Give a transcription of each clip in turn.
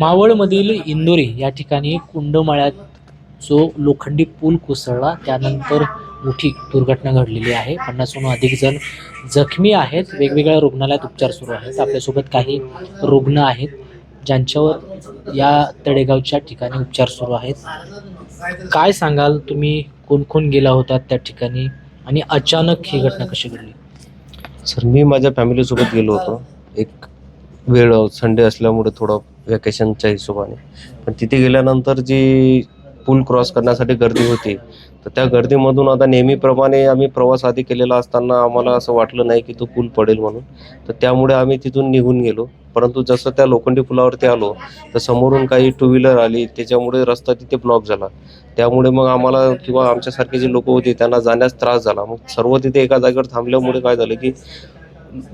मावळमधील इंदोरी या ठिकाणी कुंडमाळ्यात जो लोखंडी पूल कोसळला त्यानंतर मोठी दुर्घटना घडलेली आहे. पन्नासहून अधिक जण जखमी आहेत. वेगवेगळ्या रुग्णालयात उपचार सुरू आहेत. आपल्यासोबत काही रुग्ण आहेत ज्यांच्यावर या तडेगावच्या ठिकाणी उपचार सुरू आहेत. काय सांगाल? तुम्ही कोण कोण गेला होता त्या ठिकाणी? आणि अचानक ही घटना कशी घडली? सर मी माझ्या फॅमिलीसोबत गेलो होतो. एक वेळ संडे असल्यामुळे थोडं व्हॅकेशनच्या हिशोबाने. पण तिथे गेल्यानंतर जी पूल क्रॉस करण्यासाठी गर्दी होती तर त्या गर्दीमधून आता नेहमीप्रमाणे आम्ही प्रवास आधी केलेला असताना आम्हाला असं वाटलं नाही की तो पूल पडेल म्हणून. तर त्यामुळे आम्ही तिथून निघून गेलो. परंतु जसं त्या लोखंडी पुलावरती आलो तर समोरून काही टू व्हीलर आली त्याच्यामुळे रस्ता तिथे ब्लॉक झाला. त्यामुळे मग आम्हाला किंवा आमच्यासारखे जे लोक होते त्यांना जाण्यास त्रास झाला. मग सर्व तिथे एका जागेवर थांबल्यामुळे काय झालं की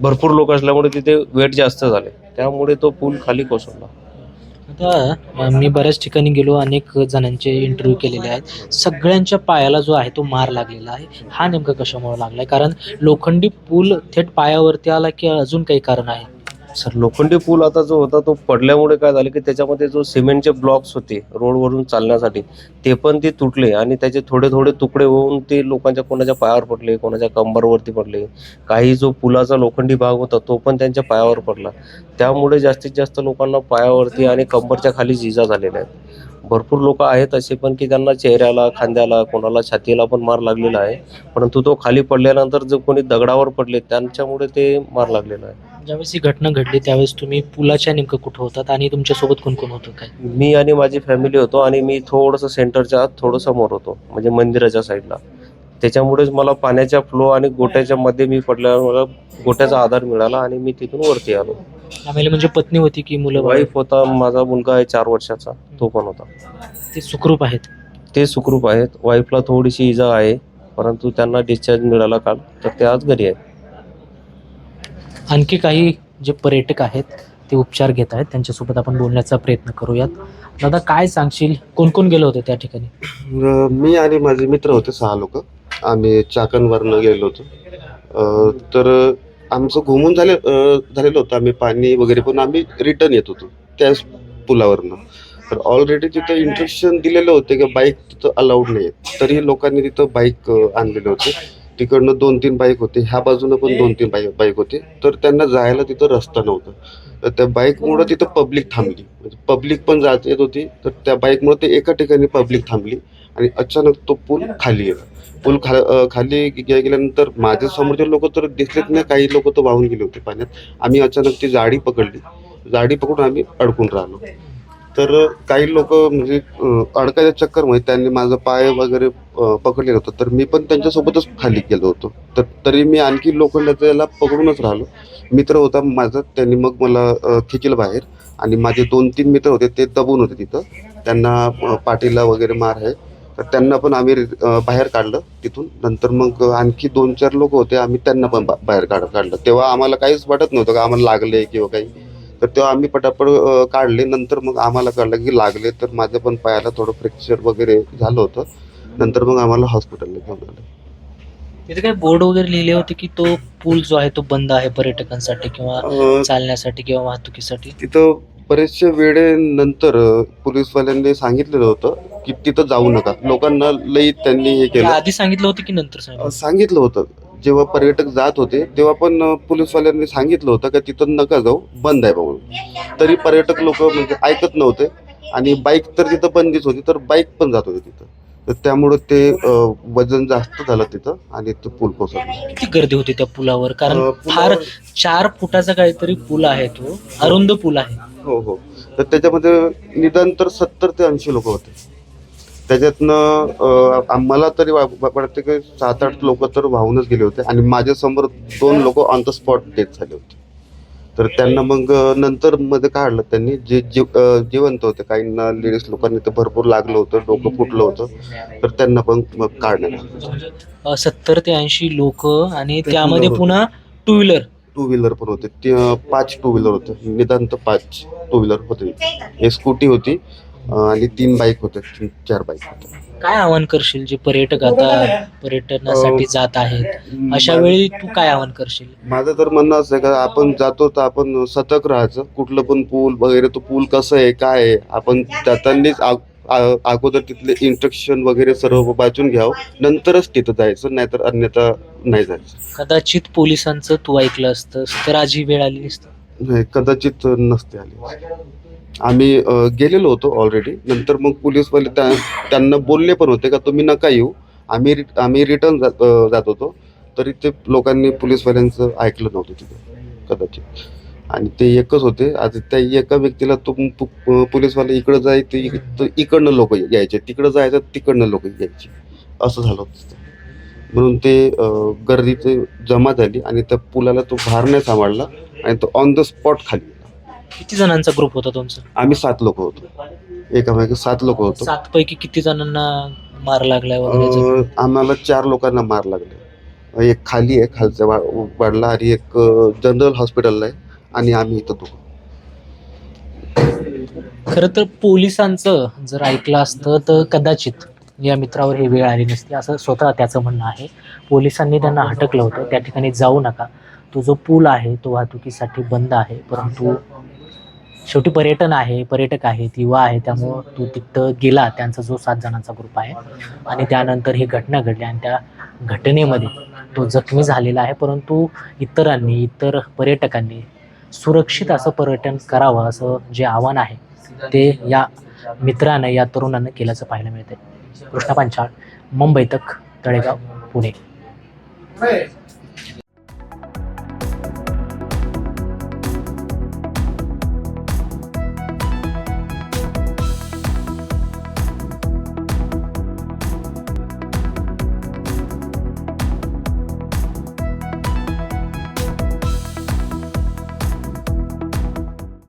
भरपूर लोक असल्यामुळे तिथे वेट जास्त झाले. त्यामुळे तो पूल खाली कोसळला. आता मी बऱ्याच ठिकाणी गेलो अनेक जणांचे इंटरव्ह्यू केलेले आहेत. सगळ्यांच्या पायाला जो आहे तो मार लागलेला आहे. हा नेमका कशामुळे लागला आहे कारण लोखंडी पूल थेट पायावरती आला की अजून काही कारण आहे? सर लोखंडी पूल आता जो होता तो पडल्यामुळे काय झालं की त्याच्यामध्ये जो सिमेंटचे ब्लॉक्स होते रोडवरून चालण्यासाठी ते पण ते तुटले आणि त्याचे थोडे थोडे तुकडे होऊन ते लोकांच्या कोणाच्या पायावर पडले कोणाच्या कंबरवरती पडले. काही जो पुलाचा लोखंडी भाग होता तो पण त्यांच्या पायावर पडला. त्यामुळे जास्तीत जास्त लोकांना पायावरती आणि कंबरच्या खाली जिजा झालेल्या आहेत. भरपूर लोक आहेत असे पण की त्यांना चेहऱ्याला खांद्याला कोणाला छातीला पण मार लागलेला आहे. परंतु तो खाली पडल्यानंतर जो कोणी दगडावर पडले त्यांच्यामुळे ते मार लागलेला आहे. ज्यावेळेस ही घटना घडली त्यावेळेस तुम्ही पुलाच्या नेमकं कुठं होतात आणि तुमच्यासोबत कोण कोण होतं काय? मी आणि माझी फॅमिली होतो आणि मी थोडंसं सेंटरच्या आत थोडं समोर होतो म्हणजे मंदिराच्या साईडला त्याच्यामुळेच मला पाण्याच्या फ्लो आणि गोट्याच्या मध्ये मी पडल्यावर मला गोट्याचा आधार मिळाला आणि मी तिथून वरती आलो. आम्हाला म्हणजे पत्नी होती की मुलं वाईफ होता माझा मुलगा आहे चार वर्षाचा तो पण होता. ते सुखरूप आहेत? ते सुखरूप आहेत. वाईफला थोडीशी इजा आहे परंतु त्यांना डिस्चार्ज मिळाला काल तर ते आज घरी आहेत. आणखी काही जे पर्यटक आहेत ते उपचार घेत आहेत त्यांच्यासोबत आपण बोलण्याचा प्रयत्न करूयात. दादा काय सांगशील? कोण कोण गेलो होते त्या ठिकाणी? मी आणि माझे मित्र होते सहा लोक. आम्ही चाकणवरनं गेलो होतो. तर आमचं घुमून झाले झालेलं होतं आम्ही पाणी वगैरे पण आम्ही रिटर्न येत होतो त्याच पुलावरनं. तर ऑलरेडी तिथं इंट्रक्शन दिलेलं होते की बाईक तिथं अलाउड नाही तरी लोकांनी तिथं बाईक आणलेले होते. तिकडनं दोन तीन बाईक होते. ह्या बाजूनं पण दोन तीन बाईक बाईक होते. तर त्यांना जायला तिथं रस्ता नव्हता. तर त्या बाईकमुळं तिथं पब्लिक थांबली. म्हणजे पब्लिक पण जात येत होती. तर त्या बाईकमुळे ते एका ठिकाणी पब्लिक थांबली. आणि अचानक तो पूल खाली गेला. पूल खा खाली गेल्यानंतर माझ्या समोरचे लोक तर दिसलेच नाही. काही लोक तर वाहून गेले होते पाण्यात. आम्ही अचानक ती जाडी पकडली. जाडी पकडून आम्ही अडकून राहिलो. तर काही लोक म्हणजे अडकायच्या चक्करमध्ये त्यांनी माझा पाय वगैरे अ, पकडलेलं होतं तर मी पण त्यांच्यासोबतच खाली गेलो होतो. तर तरी मी आणखी लोखंडाचं पकडूनच राहिलो. मित्र होता माझा त्यांनी मग मला अ, बाहेर आणि माझे दोन तीन मित्र होते ते दबून होते तिथं. त्यांना पाठीला वगैरे मार आहे. तर त्यांना पण आम्ही बाहेर काढलं तिथून. नंतर मग आणखी दोन चार लोक होते आम्ही त्यांना पण बा- बाहेर काढ काढलं. तेव्हा आम्हाला काहीच वाटत नव्हतं का आम्हाला लागले किंवा काही. तर तेव्हा आम्ही पटापट काढले. नंतर मग आम्हाला कळलं की लागले. तर माझ्या पण पायाला थोडं फ्रॅक्चर वगैरे झालं होतं. नंतर मग आम्हाला हॉस्पिटलला घेऊन आलं. तिथे काय बोर्ड वगैरे लिहिले होते की तो पूल जो आहे तो बंद आहे पर्यटकांसाठी किंवा चालण्यासाठी किंवा वाहतुकीसाठी? तिथं बरेचशा वेळेनंतर पोलीसवाल्यांनी सांगितलेलं होतं की तिथं जाऊ नका. लोकांना लई त्यांनी हे केलं. आधी सांगितलं होतं की नंतर सांगितलं होतं. जेव्हा पर्यटक जात होते तेव्हा पण पोलीसवाल्यांनी सांगितलं होतं की तिथं नका जाऊ बंद आहे म्हणून तरी पर्यटक लोक म्हणजे ऐकत नव्हते आणि बाईक तर तिथं बंदीच होती तर बाईक पण जात होती तिथं. तर त्यामुळं ते वजन जास्त झालं तिथं आणि ते पूल कोसळला. किती गर्दी होती त्या पुलावर? कारण फार चार फुटाचा काहीतरी पूल आहे तो अरुंद पूल आहे. हो हो. तर त्याच्यामध्ये निदान तर सत्तर ते ऐंशी लोक होते. त्याच्यातनं आम्हाला तरी वाटतं की सात आठ लोक तर वाहूनच गेले होते आणि माझ्यासमोर दोन लोक ऑन द स्पॉट डेथ झाले होते. तर त्यांना मग नंतर मध्ये काढलं त्यांनी जे जीव- जिवंत होते. काहींना लेडीज लोकांनी तर भरपूर लागलं होतं डोकं फुटलं होतं. तर त्यांना पण मग काढण्यात सत्तर ते ऐंशी लोक आणि त्यामध्ये. पुन्हा टू व्हीलर टू व्हीलर पण होते. पाच टू व्हीलर होते निदान तर पाच टू व्हीलर होते एक स्कूटी होती. आणि तीन बाईक होत्या तीन चार बाईक होत्या. काय आवाहन करशील जे पर्यटक आता पर्यटनासाठी जात आहेत? अशा वेळी तू काय आवाहन करशील? माझं तर म्हणणं असं आहे का आपण जातो तर आपण सतर्क राहायचं. कुठलं पण पूल वगैरे तो पूल कसं आहे काय आहे आपण जातानीच अगोदर तिथले इन्स्ट्रक्शन वगैरे सर्व वाचून घ्यावं. नंतरच तिथं जायचं नाहीतर अन्यथा नाही जायचं. कदाचित पोलिसांचं तू ऐकलं असतंस तर आज ही वेळ आली नसती. नाही कदाचित नसते आली. आम्ही गेलेलो होतो ऑलरेडी नंतर मग पोलीसवाले त्या त्यांना बोलले पण होते का तुम्ही नका येऊ. आम्ही रिट आम्ही रिटर्न जात जात होतो. तरी ते लोकांनी पोलीसवाल्यांचं ऐकलं नव्हतं तिथे कदाचित. आणि ते एकच होते. आता त्या एका व्यक्तीला तो पु- पोलीसवाले इकडं जाय ते तर इकडनं लोक यायचे. तिकडं जायचं तिकडनं लोक यायचे. असं झालं होतं म्हणून ते गर्दी ते जमा झाली आणि त्या पुलाला तो भार नाही सांभाळला आणि तो ऑन द स्पॉट खाली किती जणांचा ग्रुप होता तुमचा? आम्ही सात लोक होतो. एकामेकी सात लोक होतो. सात पैकी किती जणांना मार लागलाय वगैरे अ, आम्हाला चार लोकांना मार लागले. एक खाली आहे खालच्या वा- वाडला आणि एक जनरल हॉस्पिटलला आहे आणि आम्ही इथं दोघं. खरं तर पोलिसांचं जर ऐकलं असतं तर कदाचित या मित्रावर ही वेळ आली नसती. असं स्वतः त्याचं म्हणणं आहे. पोलिसांनी त्यांना हटकलं होतं. त्या ठिकाणी जाऊ नका. तो जो पूल आहे तो वाहतुकीसाठी बंद आहे. परंतु शेवटी पर्यटन आहे पर्यटक आहेत युवा आहे त्यामुळं तो तिथं गेला त्यांचा जो सात जणांचा ग्रुप आहे. आणि त्यानंतर ही घटना घडली आणि त्या घटनेमध्ये तो जखमी झालेला आहे परंतु इतरांनी इतर पर्यटकांनी सुरक्षित असं पर्यटन करावं असं जे आव्हान आहे ते या मित्रानं या तरुणानं केल्याचं पाहायला मिळते कृष्णा पांचाळ मुंबई तक तळेगाव पुणे.